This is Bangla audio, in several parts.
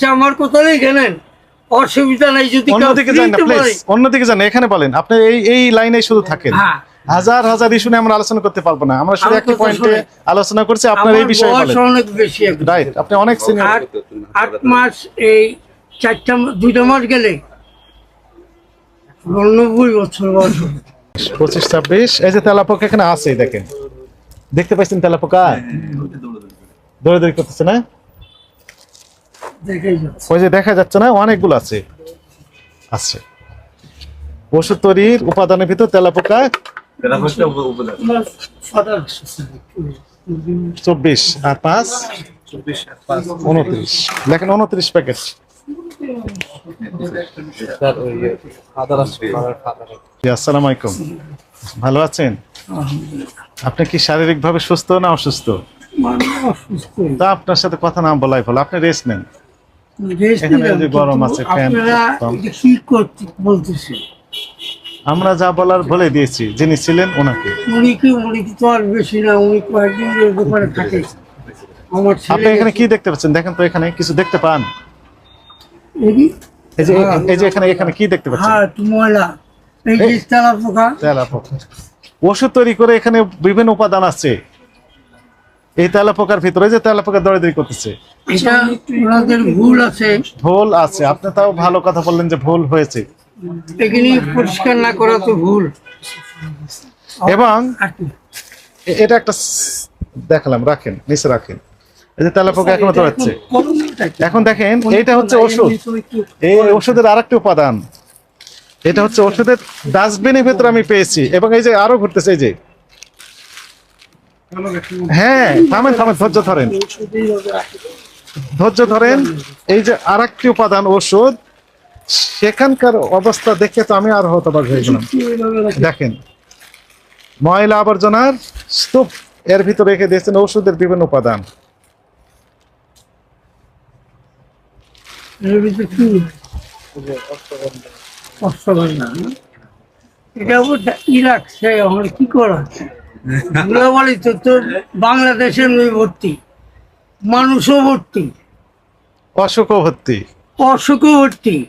আচ্ছা আমার কোথায় গেলেন অসুবিধা নাই যদি অন্যদিকে যান না প্লিজ অন্যদিকে যান এখানে বলেন আপনি এই এই লাইনে শুধু থাকেন। হ্যাঁ। হাজার হাজার ইস্যু নিয়ে আমরা আলোচনা করতে পারব না। আমরা শুধু একটা পয়েন্টে আলোচনা করছি আপনার এই বিষয়ে বলেন। অনেক বেশি রাইট আপনি অনেক সিনিয়র আট মাস এই চারটা দুইটা মাস গেলে নব্বই বছর বয়স পঁচিশ ছাব্বিশ। এই যে তেলাপোকা এখানে আছে দেখেন। দেখতে পাচ্ছেন তেলাপোকা? দৌড়াদৌড়ি করতেছে না? ওই যে দেখা যাচ্ছে না অনেকগুলো আছে। আছে। ওষুধ তৈরির উপাদানের ভিতর তেলাপোকা। চব্বিশ আর পাঁচ? উনত্রিশ। দেখেন উনত্রিশ প্যাকেট। আসসালামু আলাইকুম। ভালো আছেন? আপনি কি শারীরিক ভাবে সুস্থ না অসুস্থ? মানে অসুস্থ তা আপনার সাথে কথা না বলাই ভালো। আপনি রেস্ট নেন। আমরা যা বলার বলে দিয়েছি যিনি ছিলেন ওনাকে। উনি কি উনি তো আর বেশি না উনি কয়েকদিন দোকানে থাকে। আমার আপনি এখানে কি দেখতে পাচ্ছেন? দেখেন তো এখানে কিছু দেখতে পান। এই যে এই যে এখানে এখানে কি দেখতে পাচ্ছেন? হ্যাঁ ময়লা। এই যে তেলা তেলাপোকা। ওষুধ তৈরি করে এখানে বিভিন্ন উপাদান আছে। এই তেলাপোকার ভিতরে যে তেলাপোকা দৌড়াদৌড়ি করতেছে। এটা ওনাদের ভুল আছে। ভুল আছে। আপনি তাও ভালো কথা বললেন যে ভুল হয়েছে। এখানে পরিষ্কার না করা তো ভুল। এবং এটা একটা দেখালাম রাখেন নিচে রাখেন। এই যে তেলাপোকা এখনও দৌড়াচ্ছে এখন দেখেন এইটা হচ্ছে ওষুধ। এই ওষুধের আরেকটি উপাদান। এটা হচ্ছে ওষুধের ডাস্টবিনের ভেতরে আমি পেয়েছি। এবং এই যে আরও ঘুরতেছে এই যে হ্যাঁ থামেন থামেন, ধৈর্য ধরেন। ধৈর্য ধরেন, এই যে আরেকটি উপাদান ওষুধ, সেখানকার অবস্থা দেখে তো আমি আর হতবাক হয়ে গেলাম। দেখেন, ময়লা আবর্জনার স্তূপ, এর ভিতরে রেখে দিয়েছেন ওষুধের বিভিন্ন উপাদান। কি? এটা আমার কি করা ওরা তো বাংলাদেশের নই ভর্তি মানুষও ভর্তি। অসুখ ভর্তি। অসুখও ভর্তি।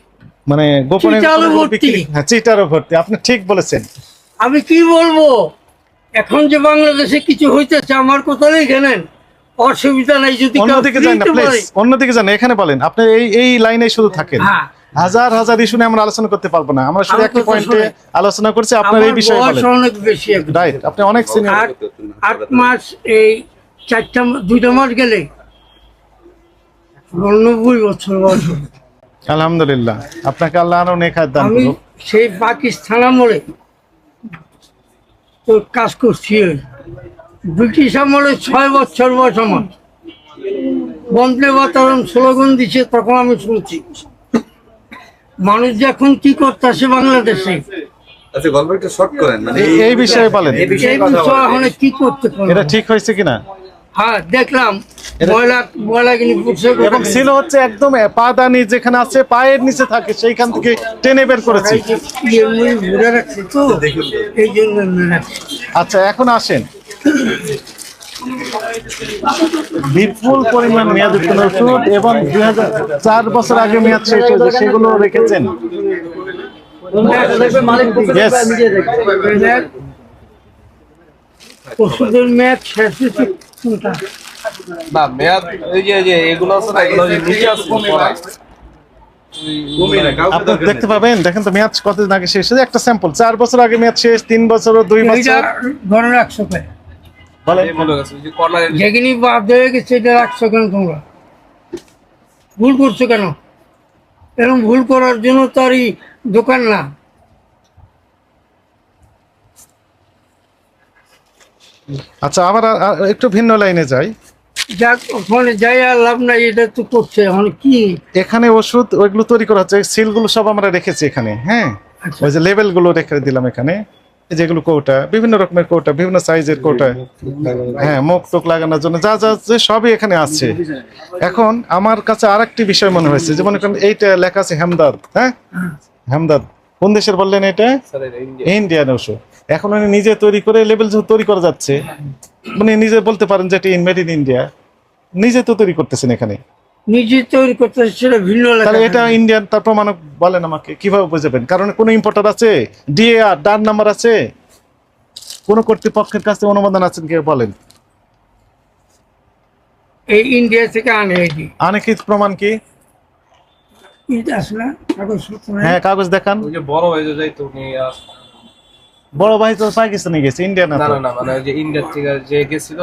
মানে গোপনে ভর্তি। হ্যাঁ চিটারও ভর্তি। আপনি ঠিক বলেছেন। আমি কি বলব? এখন যে বাংলাদেশে কিছু হইতেছে আমার কোথায় জানেন? অসুবিধা নাই যদি অন্যদিকে যান না প্লিজ অন্যদিকে যান এখানে বলেন। আপনি এই এই লাইনে শুধু থাকেন। হ্যাঁ। হাজার হাজার ইস্যু নিয়ে আমরা আলোচনা করতে পারব না। আমরা শুধু একটা পয়েন্টে আলোচনা করছি আপনার এই বিষয়ে অনেক বেশি। রাইট আপনি অনেক সিনিয়র আট মাস এই চারটা দুইটা মাস গেলে নব্বই বছর বয়স আলহামদুলিল্লাহ আপনাকে আল্লাহ আরও নেখার দান আমি সেই পাকিস্তান আমলে তো কাজ করছি। ব্রিটিশ আমলে ছয় বছর বয়স আমার। বন্দে বাতারণ স্লোগান দিছে তখন আমি শুনছি। মানুষ যখন কি করতেছে বাংলাদেশে। আচ্ছা গল্প একটু শর্ট করেন মানে এই- বিষয়ে বলেন। এই বিষয়ে এখন কি করতে পারব? এটা ঠিক হয়েছে কিনা? হ্যাঁ দেখলাম। ময়লা ময়লা এবং ছিল হচ্ছে একদম পাদানি যেখানে আছে পায়ের নিচে থাকে সেইখান থেকে টেনে বের করেছি। ঘুরে রাখছে তো এই জন্য আচ্ছা এখন আসেন। বিপুল পরিমাণ মেয়াদ উত্তীর্ণ ওষুধ এবং দুই হাজার চার বছর আগে মেয়াদ শেষ হয়েছে সেগুলো রেখেছেন। Yes. ওষুধের মেয়াদ শেষ হয়েছে কোনটা? না মেয়াদ এই যে এগুলো আছে না এগুলো নিচে আছে আপনি দেখতে পাবেন দেখেন তো মেয়াদ কতদিন আগে শেষ হয়েছে? একটা স্যাম্পল চার বছর আগে মেয়াদ শেষ তিন বছর দুই বছর। ধরে রাখছো যেখানে বাদ হয়ে গেছে এটা রাখছো কেন তোমরা? ভুল করছ কেন? এরকম ভুল করার জন্য তো আর এই দোকান না। আচ্ছা আবার একটু ভিন্ন লাইনে যাই। যাক ওখানে যাই আর লাভ নাই এটা তো করছে। এখন কি? এখানে ওষুধ ওইগুলো তৈরি করা হচ্ছে সিলগুলো সব আমরা রেখেছি এখানে হ্যাঁ? আচ্ছা। ওই যে লেবেলগুলো রেখে দিলাম এখানে। যেগুলো কৌটা, বিভিন্ন রকমের কৌটা, বিভিন্ন সাইজের কৌটা। হ্যাঁ মুখ টুক লাগানোর জন্য যা যা আছে সবই এখানে আছে। এখন আমার কাছে আরেকটি বিষয় মনে হয়েছে, যে মনে করেন এইটা লেখা আছে হেমদাদ হ্যাঁ? হেমদাদ, কোন দেশের বললেন এটা? ইন্ডিয়ান ওষুধ। এখন উনি নিজে তৈরি করে লেবেল তৈরি করা যাচ্ছে, উনি নিজে বলতে পারেন যে এটা মেড ইন ইন্ডিয়া নিজে তো তৈরি করতেছেন এখানে। নিজে তৈরি করতেছে সেটা ভিন্ন তাহলে এটা ইন্ডিয়ান তার প্রমাণ বলেন আমাকে কীভাবে বুঝাবেন? কারণ কোনো ইম্পোর্টার আছে? ডিএআর ডার নাম্বার আছে? কোন কর্তৃপক্ষের কাছে অনুমোদন আছেন কে বলেন? এই ইন্ডিয়া থেকে আনে এটি আনে কি প্রমাণ কি। হ্যাঁ কাগজ দেখান। ওই যে বড় হয়ে যে যাইতো উনি আস- বড় ভাই তো পাকিস্তানে গেছে ইন্ডিয়া না না। না মানে যে ইন্ডিয়ার থেকে যে গেছিল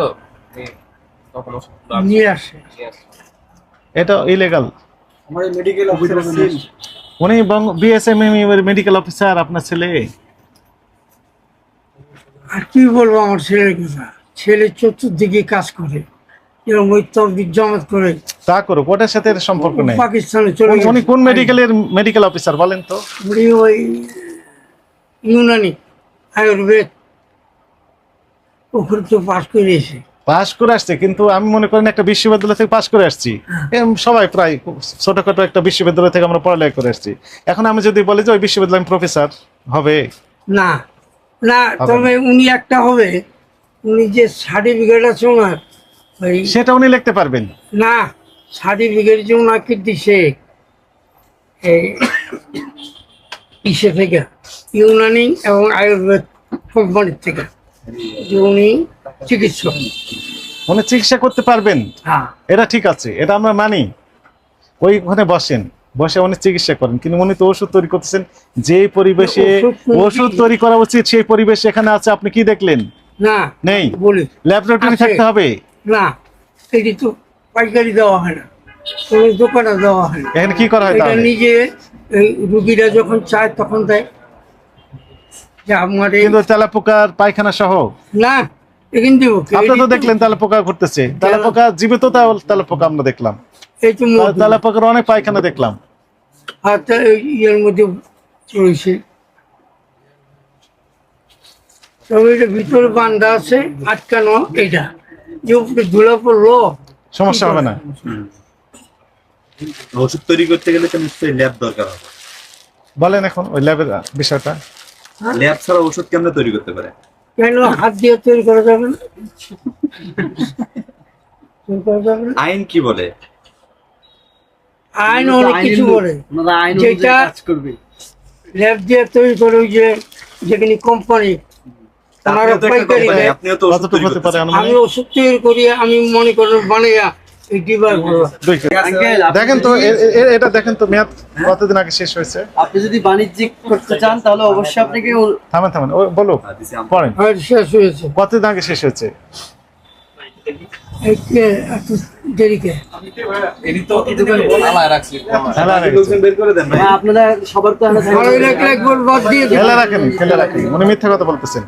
তখন নিয়ে আসে। নিয়ে। এটা ইলেগাল উনি বিএসএমএম মেডিকেল অফিসার আপনার ছেলে। আর কি বলব আমার ছেলের কথা? ছেলে চতুর্দিকে কাজ করে এরকম জমাত করে। তা করুক ওটার সাথে সম্পর্ক নেই। পাকিস্তানে চলে উনি-। কোন মেডিকেলের মেডিকেল অফিসার বলেন তো? উনি ওই ইউনানি আয়ুর্বেদ। ওখানে তো পাশ করে এসে পাশ করে আসছে কিন্তু আমি মনে করেন একটা বিশ্ববিদ্যালয় থেকে পাশ করে আসছি। সবাই প্রায় ছোটখাটো একটা বিশ্ববিদ্যালয় থেকে আমরা পড়ালেখা করে আসছি। এখন আমি যদি বলি যে ওই বিশ্ববিদ্যালয় প্রফেসর হবে? না না তবে উনি একটা হবে। উনি যে সার্টিফিকেট আছে ওনার সেটা উনি লিখতে পারবেন। না সার্টিফিকেট যে ওনাকে দিছে এই ইসে থেকে ইউনানি এবং আয়ুর্বেদ কোম্পানির থেকে। যে উনি চিকিৎসক। উনি চিকিৎসা করতে পারবেন? হ্যাঁ। এটা ঠিক আছে এটা আমরা মানি। ওইখানে বসেন বসে উনি চিকিৎসা করেন। কিন্তু উনি তো ওষুধ তৈরি করতেছেন যে পরিবেশে ওষুধ তৈরি- করা উচিত সেই পরিবেশ এখানে আছে আপনি কি দেখলেন? না নেই। ল্যাবরেটরি থাকতে হবে? না এটি তো পাইকারি দেওয়া হয় না। কোনো দোকানে দেওয়া হয় না। এখানে কি করা হয় তাহলে? নিজে রুগীরা যখন চায় তখন দেয়। যে এই- কিন্তু তেলাপোকার পায়খানা সহ? না আপনি তো দেখলেন তেলাপোকা ঘুরতেছে। তেলাপোকা জীবিত তেল- তেলাপোকা আমরা দেখলাম। এই তো অনেক পায়খানা দেখলাম। আর ইয়ের মধ্যে রয়েছে তবে এটা ভিতরে বান্ধা আছে আটকানো এটা। যে উপরে ধুলা পড়ল। সমস্যা হবে না। ওষুধ তৈরি করতে গেলে তো নিশ্চয়ই ল্যাব দরকার হবে। বলেন এখন ওই ল্যাবের বিষয়টা। ল্যাব ছাড়া ওষুধ কেমনে তৈরি করতে পারে? কেন হাত দিয়ে তৈরি করা যাবে না করা আইন কি বলে? আইন অনেক কিছু বলে। যেটা- ল্যাব দিয়ে তৈরি করে ওই যে যেখানে কোম্পানি পাইকারি? আমি ওষুধ তৈরি করি আমি মনে করেন বানাইয়া দেখেন তো এটা দেখেন তো মেয়াদ কতদিন আগে শেষ হয়েছে? আপনি যদি বাণিজ্যিক করতে চান তাহলে অবশ্যই আপনাকে থামেন থামেন ও বলো আমরা। পড়েন। শেষ হয়েছে। কতদিন আগে শেষ হয়েছে। হ্যাঁ, আপনারা সবার তো দিন। রাখেন ফেলে রাখেন। উনি মিথ্যা কথা বলতেছেন।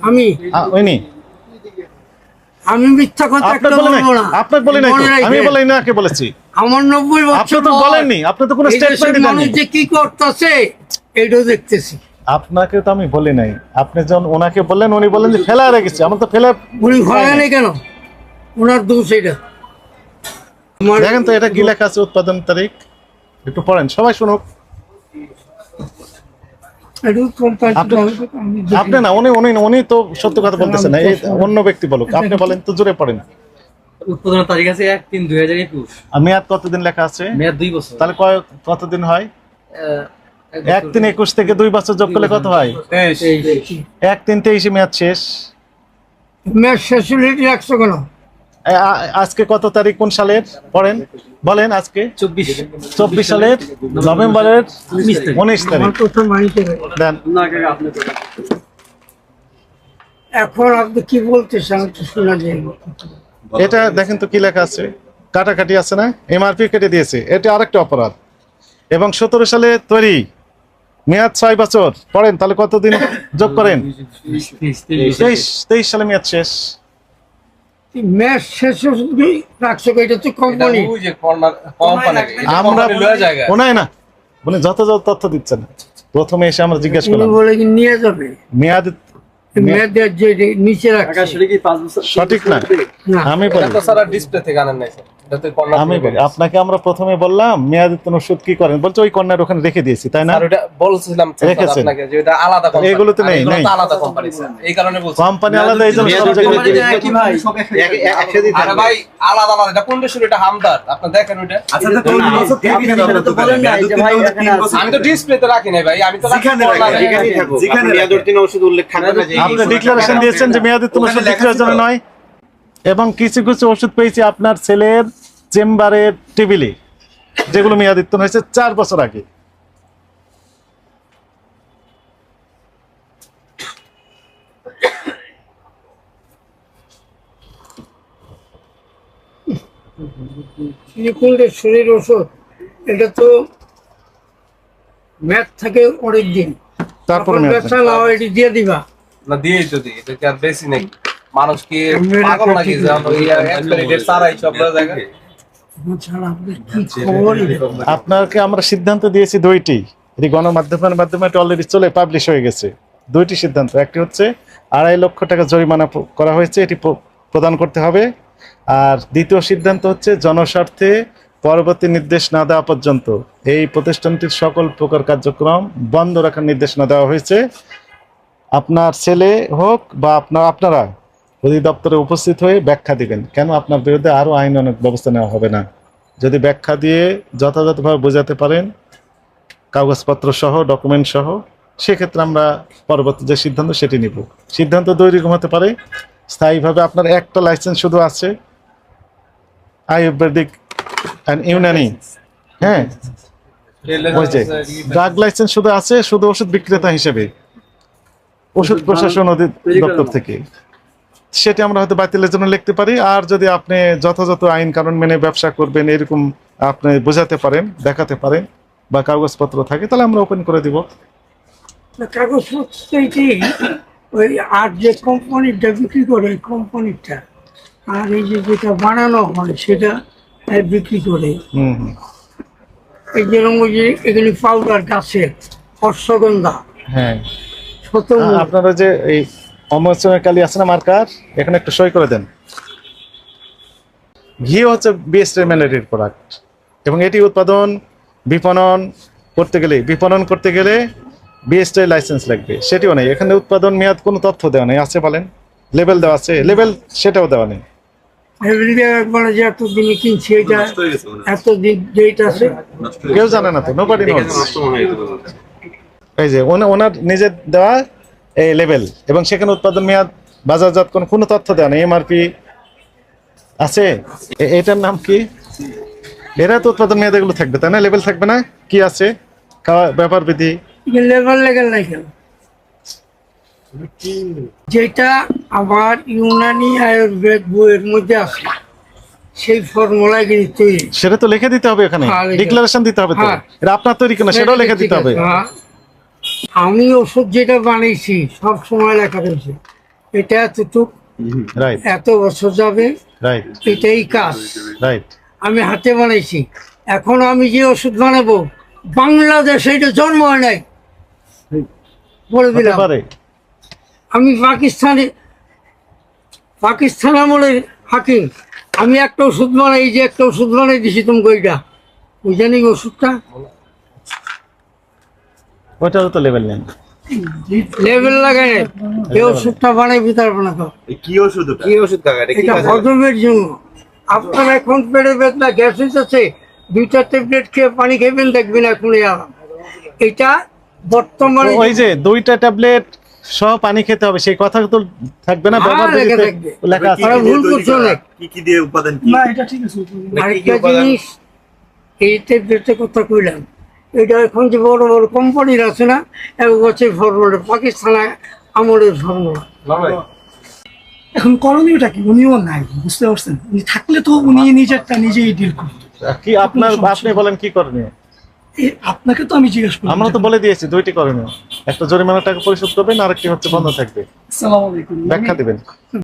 আমি? উনি। আমি মিথ্যা কথা একটা বলব না। আপনার বলে নাই আমি বলে না কে বলেছি। আমার নব্বই আপনি তো বলেননি আপনি তো কোনো স্টেটমেন্ট মানুষ দেননি। যে কি করতেছে এইটাও দেখতেছি। আপনাকে তো আমি বলি নাই। আপনি যখন ওনাকে বললেন উনি বললেন যে ফেলা রেখেছে। আমার তো ফেলা উনি ঘরে নেই কেন? ওনার দোষ এটা দেখেন তো এটা কি লেখা আছে উৎপাদন তারিখ? একটু পড়েন সবাই শুনুক। আপনি- না উনি উনি উনি তো সত্য কথা বলতেছেন না। অন্য ব্যক্তি বলুক। আপনি বলেন তো জোরে পড়েন। উৎপাদনের তারিখ আছে এক তিন দুই হাজার একুশ। মেয়াদ কতদিন লেখা আছে? মেয়াদ দুই বছর। তাহলে কয় কতদিন হয়? এক তিন একুশ থেকে দুই বছর যোগ করলে কত হয়। এক তিন তেইশে মেয়াদ শেষ। ম্যাচ শেষ হলে রাখছো কেন আজকে কত তারিখ? কোন সালের? পড়েন বলেন আজকে। চব্বিশ। চব্বিশ সালের নভেম্বরের উনিশ তারিখ। দেন। এখন আপনি কি বলতেছেন শোনা যায়। এটা দেখেন তো কি লেখা আছে। কাটাকাটি আছে না? এমআরপি কেটে দিয়েছে। এটা আরেকটা অপরাধ। এবং সতেরো সালে তৈরি। মেয়াদ ছয় বছর। পড়েন তাহলে কতদিন? যোগ করেন। তেইশ তেইশ সালে মেয়াদ শেষ। ম্যাচ শেষ হলে রাখছো এটা তো কোম্পানি ওই যে corner- company, এই যে আমরা company লয়ে জায়গা। ওনায় না। উনি যত যত তথ্য না। প্রথমে এসে আমরা জিজ্ঞেস করলাম। বলে কি নিয়ে যাবে? মেয়াদ মেয়েদের যে নিচে সঠিক না। আমি বলি। সারা ডিসপ্লে থেকে আনেন নাই স্যার। যাতে কন্যা আমি বলি আপনাকে আমরা প্রথমে বললাম মেয়াদিত্তন ওষুধ কি করেন? বলছে ওই কন্যার ওখানে রেখে দিয়েছি তাই না? ওটা বলছিলাম রেখেছেন। যে এটা আলাদা কোম্পানি এগুলোতে নেই, নেই। আলাদা কোম্পানি এই কারণে বলছি। কোম্পানি আলাদা এই জন্য সব জায়গায় কোম্পানি তো একই ভাই। আরে ভাই আলাদা আলাদা। এটা কোন দেশের? এটা হামদার। আপনি দেখেন ওটা আচ্ছা তো কোন ওষুধ থেকে আপনি কিনে সেটা তো বলেন নাই যে ভাই আমি তো ডিসপ্লেতে রাখি নাই ভাই। আমি তো যেখানে রাখেন, corner এ। যেখানেই থাকুক, যেখানে রাখেন। ওষুধ উল্লেখ থাকবে না যে আপনি ডিক্লারেশন দিয়েছেন যে মেয়াদিত্তন ওষুধ বিক্রয়ের জন্য নয়? এবং কিছু কিছু ওষুধ পেয়েছি আপনার ছেলের চেম্বারের টেবিলে যেগুলো মেয়াদিত্তন হয়েছে চার বছর আগে। শরীর ওষুধ এটা তো ম্যাথ থাকে অনেক দিন তারপর ব্যবসা না এটি দিয়ে দিবা। না দিয়েই তো দিই এটা কি আর বেশি নেই মানুষ কি পাগল নাকি খবর? আপনাকে আমরা সিদ্ধান্ত দিয়েছি দুইটি। এটি গণমাধ্যমের মাধ্যমে এটা অলরেডি চলে পাবলিশ হয়ে গেছে। দুইটি সিদ্ধান্ত। একটি হচ্ছে আড়াই লক্ষ টাকা জরিমানা করা হয়েছে এটি প- প্রদান করতে হবে। আর দ্বিতীয় সিদ্ধান্ত হচ্ছে জনস্বার্থে পরবর্তী নির্দেশ না দেওয়া পর্যন্ত। এই প্রতিষ্ঠানটির সকল প্রকার কার্যক্রম বন্ধ রাখার নির্দেশ না দেওয়া হয়েছে। আপনার ছেলে হোক বা আপনার আপনারা অধিদপ্তরে উপস্থিত হয়ে ব্যাখ্যা দিবেন। কেন আপনার বিরুদ্ধে আরও আইন অনেক ব্যবস্থা নেওয়া হবে না? যদি ব্যাখ্যা দিয়ে যথাযথভাবে বোঝাতে পারেন কাগজপত্র সহ ডকুমেন্ট সহ সেক্ষেত্রে আমরা পরবর্তী যে সিদ্ধান্ত সেটি নিব। সিদ্ধান্ত দুই রকম হতে পারে। স্থায়ীভাবে আপনার একটা লাইসেন্স শুধু আছে। আয়ুর্বেদিক অ্যান্ড ইউনানি। হ্যাঁ? ড্রাগ লাইসেন্স শুধু আছে শুধু ওষুধ বিক্রেতা হিসেবে। ওষুধ প্রশাসন দপ্তর থেকে। সেটি আমরা হয়তো বাতিলের জন্য লিখতে পারি। আর যদি আপনি যথাযথ আইন কানুন মেনে ব্যবসা করবেন এরকম আপনি বোঝাতে পারেন দেখাতে পারেন বা কাগজপত্র থাকে তাহলে আমরা ওপেন করে দিব। কাগজপত্র ওই আর যে কোম্পানিটা বিক্রি করে কোম্পানিটা আর এই যে যেটা বানানো হয় সেটা বিক্রি করে। এই যেরকম ওই যে পাউডার গাছের হ্যাঁ। আপনারা যে এই অমরচনের কালি আছে না মার্কার? এখানে একটু সই করে দেন। ঘি হচ্ছে বেস্ট রেমেলারির প্রোডাক্ট এবং এটি উৎপাদন বিপণন করতে গেলে বিপণন করতে গেলে বিএসটি লাইসেন্স লাগবে। সেটিও নেই। এখানে উৎপাদন মেয়াদ কোনো তথ্য দেওয়া নেই। আছে বলেন? লেবেল দেওয়া আছে। লেবেল সেটাও দেওয়া নেই। কেউ জানে না তো। নোবডি। এই যে ওনার নিজের দেওয়া এই লেভেল এবং সেখানে উৎপাদন মেয়াদ বাজারজাত কোনো তথ্য দেওয়া নেই। এমআরপি আছে? এটার নাম কি? এরা তো উৎপাদন মেয়াদ এগুলো থাকবে তাই না? লেভেল থাকবে না? কি আছে? খাওয়া ব্যাপার বিধি? লেভেল লেগেল নাই যেটা আমার ইউনানি আয়ুর্বেদ বইয়ের মধ্যে আছে। সেই কিন্তু তৈরি। সেটা তো লিখে দিতে হবে এখানে। হ্যাঁ, ডিক্লারেশন দিতে হবে তো? হ্যাঁ। এটা আপনার তৈরি কিনা? সেটাও লিখে দিতে হবে। হ্যাঁ। আমি ওষুধ যেটা বানিয়েছি সব সময় লেখা রয়েছে। এটা এতটুক এত বছর যাবে এটাই কাজ। আমি হাতে বানাইছি। এখন আমি যে ওষুধ বানাবো বাংলাদেশে এটা জন্ম হয় নাই। বলে দিলাম। আমি পাকিস্তানে পাকিস্তান আমলের হাকিম। আমি একটা ওষুধ বানাই যে একটা ওষুধ বানাই দিছি তোমাকে ওইটা। ওই জানি ওষুধটা। ওইটারও তো লেভেল নেন লেভেল নাই। এই ওষুধটা বানাই তারপর না তো। এই কি ওষুধ ওটা? ওষুধ কাকা এটা হজমের জন্য। আপনার এখন পেটে বেদনা গ্যাস আছে দুইটা ট্যাবলেট খেয়ে পানি খাইবেন দেখবেন এখন আরাম এটা বর্তমানে ওই যে দুইটা ট্যাবলেট সহ পানি খেতে হবে সেই কথা তো থাকবে না ব্যবহার লেখা বিধিতে থাকবে। লেখা কি আছে। কি দিয়ে ভুল করছে কি কি দিয়ে উপাদান কি? আরেকটা জিনিস এই ট্যাবলেটের কথা কইলাম। এটা এখন যে বড় বড় কোম্পানির আছে না এক বছর ফর্মুলা পাকিস্তান আমলের ফর্মুলা এখন করণীয়টা কি? উনিও নাই বুঝতে পারছেন? উনি থাকলে তো উনি নিজেরটা নিজেই ডিল করতেন কি আপনার আপনি বলেন কি করণীয়? আপনাকে তো আমি জিজ্ঞেস করি। আমরা তো বলে দিয়েছি দুইটি করণীয়। একটা জরিমানা টাকা পরিশোধ করবেন আর একটি হচ্ছে বন্ধ থাকবে। আসসালামু আলাইকুম। ব্যাখ্যা দিবেন।